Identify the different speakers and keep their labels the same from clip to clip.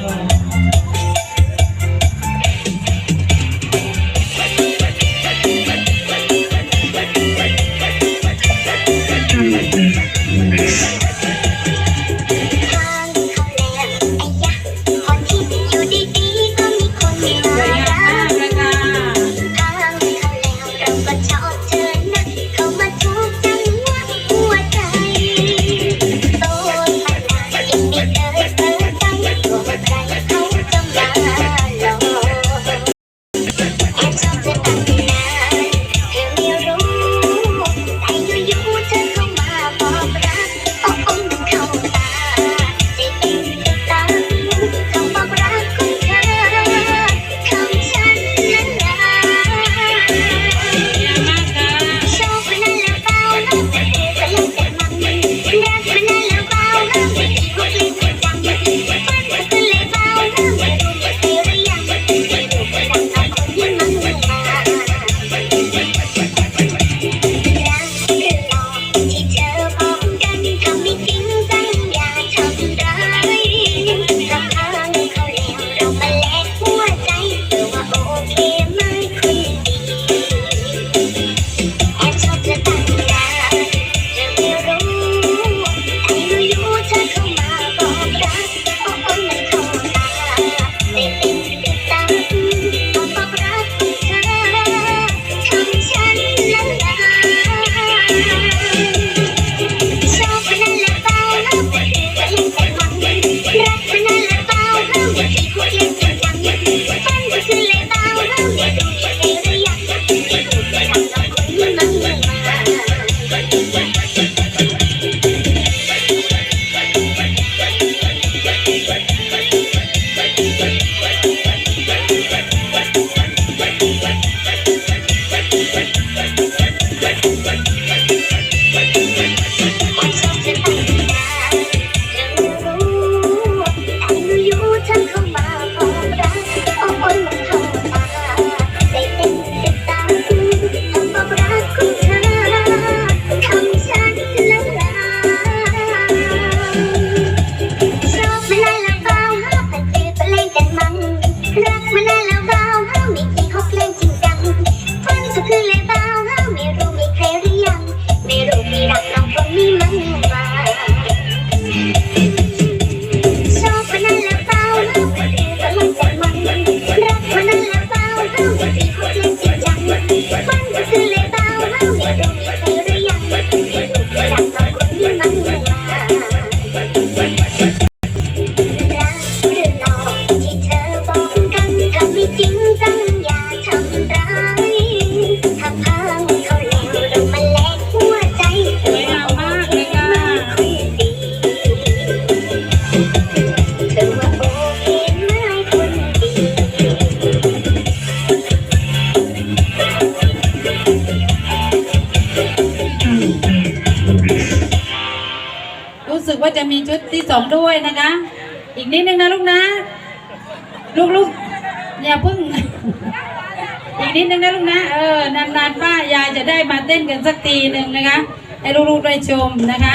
Speaker 1: Thank you. ว่าจะมีชุดที่สองด้วยนะคะ อีกนิดนึ
Speaker 2: งนะลูกนะ ลูกลูกอย่าพึ่ง อีกนิดนึงนะลูกนะ เออนานๆป้ายายจะได้มาเต้นกันสักทีหนึ่งนะคะ ให้ลูกๆได้ชมนะคะ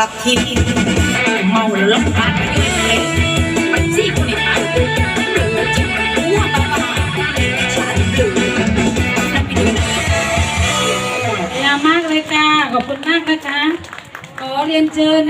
Speaker 2: ลั
Speaker 3: บทีเมาแล้วลำพาไปด้วยทะเลมันซี่คนในตายเรือจริงหัวตาตาฉันเรือนั่นไปด้วยนะ
Speaker 2: ยาวมากเลยค่ะ ขอบคุณมากนะคะ ขอเรียนเชิญ